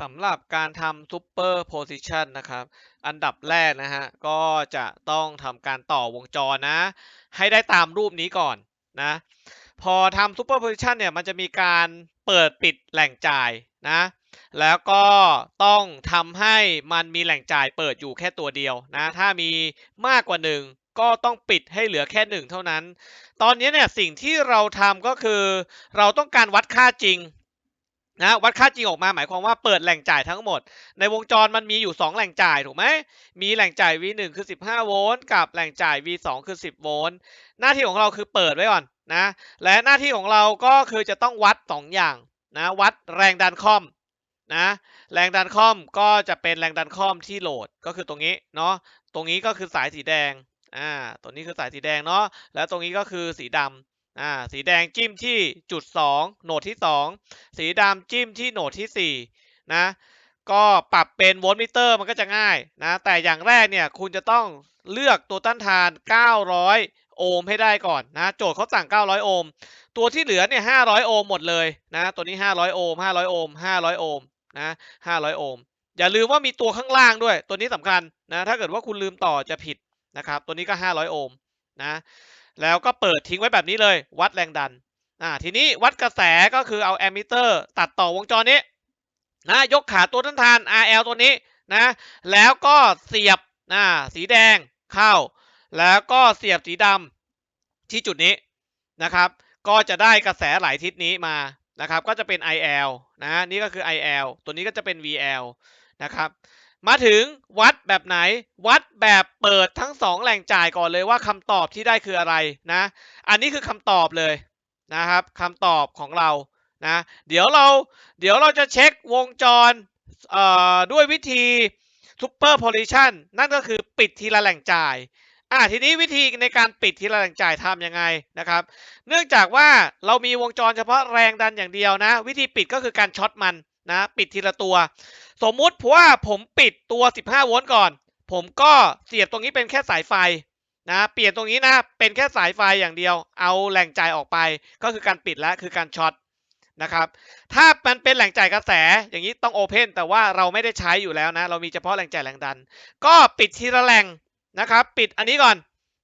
สำหรับการทำ Super Position นะครับ อันดับแรกนะฮะ ก็จะต้องทำการต่อวงจรนะ ให้ได้ตามรูปนี้ก่อนนะ พอทำ Super Position เนี่ย มันจะมีการเปิดปิดแหล่งจ่ายนะ แล้วก็ต้องทำให้มันมีแหล่งจ่ายเปิดอยู่แค่ตัวเดียวนะ ถ้ามีมากกว่าหนึ่งก็ต้องปิดให้เหลือแค่หนึ่งเท่านั้น ตอนนี้เนี่ยสิ่งที่เราทำก็คือ เราต้องการวัดค่าจริง นะวัดค่าจริงออกมาหมายความว่าเปิดแหล่งจ่ายทั้งหมด ในวงจรมันมีอยู่ 2 แหล่งจ่ายถูกไหมมีแหล่งจ่าย V1 คือ 15 โวลต์กับแหล่งจ่าย V2 คือ 10 โวลต์หน้าที่ของเราคือเปิดไว้ก่อนนะและหน้าที่ของเราก็คือจะต้องวัด 2 อย่างนะวัดแรงดันคอมนะแรงดันคอมก็จะเป็นแรงดันคอมที่โหลดก็คือตรงนี้เนาะตรงนี้ก็คือสายสีแดงอ่าตัวนี้คือสายสีแดงเนาะแล้วตรงนี้ก็คือสีดำ อ่าสีแดงจิ้มที่จุด 2 โหนดที่ 2 สีดำจิ้มที่โหนดที่4นะก็ปรับเป็นโวลต์มิเตอร์มันก็จะง่ายนะแต่อย่างแรกเนี่ยคุณจะต้องเลือกตัวต้านทาน 900 โอห์มให้ได้ก่อนนะโจทย์เขาสั่ง 900 โอห์มตัวที่เหลือเนี่ย 500 โอห์มหมดเลยนะตัวนี้ 500 โอห์ม500 โอห์ม500 โอห์มนะ500 โอห์มอย่าลืมว่ามีตัวข้างล่างด้วย ตัวนี้สำคัญนะถ้าเกิดว่าคุณลืมต่อจะผิดนะครับตัวนี้ก็ 500 โอห์มนะ แล้วก็เปิดทิ้งไว้แบบนี้เลย วัดแรงดันอ่าทีนี้วัดกระแสก็คือเอาแอมมิเตอร์ ตัดต่อวงจรนี้นะยกขาตัวต้านทาน RL ตัวนี้นะแล้วก็เสียบอ่าสีแดงเข้า แล้วก็เสียบสีดำที่จุดนี้นะครับ ก็จะได้กระแสไหลทิศนี้มานะครับ ก็จะเป็น IL นะนี่ก็คือ IL ตัวนี้ก็จะเป็น VL นะครับ มาถึงวัดแบบไหน วัดแบบเปิดทั้ง 2 แหล่งจ่ายก่อนเลยว่าคำตอบที่ได้คืออะไรนะ อันนี้คือคำตอบเลยนะครับคำตอบของเรานะเดี๋ยวเราเดี๋ยวเราจะเช็ควงจรด้วยวิธี superposition นั่นก็คือปิดทีละแหล่งจ่ายอ่าทีนี้วิธีในการปิดทีละแหล่งจ่ายทำยังไงนะครับ เนื่องจากว่าเรามีวงจรเฉพาะแรงดันอย่างเดียวนะ วิธีปิดก็คือการช็อตมัน นะปิดทีละตัว สมมุติว่าผมปิดตัว 15 โวลต์ก่อน ผมก็เสียบตรงนี้เป็นแค่สายไฟนะเปลี่ยนตรงนี้นะเป็นแค่สายไฟอย่างเดียว เอาแหล่งจ่ายออกไป ก็คือการปิดแล้วคือการช็อตนะครับถ้ามันเป็นแหล่งจ่ายกระแสอย่างนี้ต้องโอเพนแต่ว่าเราไม่ได้ใช้อยู่แล้วนะ เรามีเฉพาะแหล่งจ่ายแรงดัน ก็ปิดทีละแหล่งนะครับ ปิดอันนี้ก่อน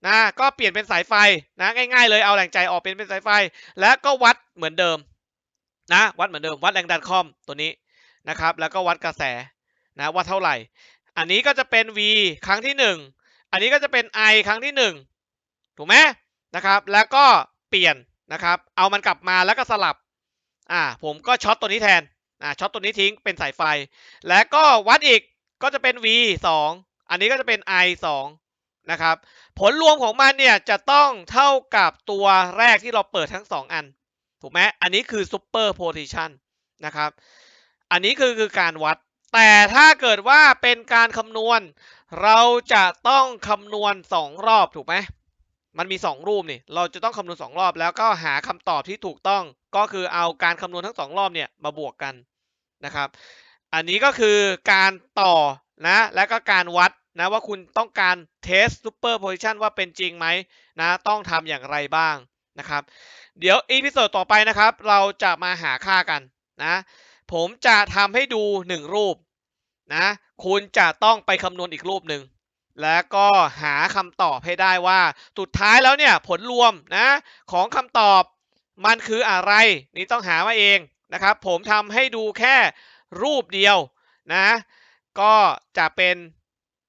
นะก็เปลี่ยนเป็นสายไฟนะง่ายๆเลยเอาแหล่งจ่ายออกเป็นเป็นสายไฟ แล้วก็วัดเหมือนเดิม นะวัดเหมือนเดิมวัดแรงดันคอมตัวนี้นะครับ แล้วก็วัดกระแสนะว่าเท่าไหร่ อันนี้ก็จะเป็น V ครั้งที่ 1 อันนี้ก็จะเป็น I ครั้งที่ 1 ถูกไหมนะครับ แล้วก็เปลี่ยนนะครับ เอามันกลับมาแล้วก็สลับอ่าผมก็ช็อตตัวนี้แทนอ่าช็อตตัวนี้ทิ้งเป็นสายไฟ แล้วก็วัดอีกก็จะเป็น V 2 อันนี้ก็จะเป็น I 2นะครับ ผลรวมของมันเนี่ยจะต้องเท่ากับตัวแรกที่เราเปิดทั้ง 2 อัน ถูกไหมอันนี้คือ super position นะครับ อันนี้คือคือการวัด แต่ถ้าเกิดว่าเป็นการคำนวณ เราจะต้องคำนวณ 2 รอบถูกไหมมันมี 2 รูปนี่เราจะต้องคำนวณ 2 รอบ แล้วก็หาคำตอบที่ถูกต้อง ก็คือเอาการคำนวณทั้ง 2 รอบเนี่ยมาบวกกันนะครับ อันนี้ก็คือการต่อนะและก็การวัดนะว่าคุณต้องการเทส superposition ว่าเป็นจริงไหมนะต้องทำอย่างไรบ้าง นะครับ เดี๋ยวอีพิโซดต่อไปนะครับ เราจะมาหาค่ากันนะ ผมจะทำให้ดู 1 รูปนะ คุณจะต้องไปคำนวณอีกรูปหนึ่งแล้วก็หาคำตอบให้ได้ว่า สุดท้ายแล้วเนี่ยผลรวมนะของคำตอบมันคืออะไร นี่ต้องหามาเองนะครับ ผมทำให้ดูแค่รูปเดียวนะ ก็จะเป็น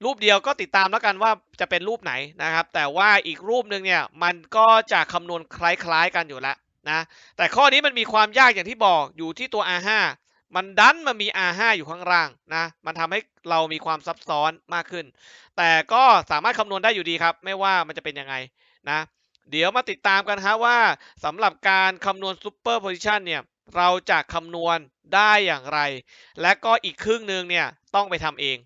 รูปเดียวก็ติดตามแล้วกันว่าจะเป็นรูปไหนนะครับ แต่ว่าอีกรูปหนึ่งเนี่ยมันก็จะคำนวณคล้ายๆกันอยู่แล้วนะแต่ข้อนี้มันมีความยากอย่างที่บอกอยู่ที่ตัว R5 มันดันมามี R5 อยู่ข้างล่างนะ มันทำให้เรามีความซับซ้อนมากขึ้น แต่ก็สามารถคำนวณได้อยู่ดีครับ ไม่ว่ามันจะเป็นยังไงนะ เดี๋ยวมาติดตามกันฮะว่าสำหรับการคำนวณ superposition เนี่ย เราจะคำนวณได้อย่างไร และก็อีกครึ่งหนึ่งเนี่ยต้องไปทำเอง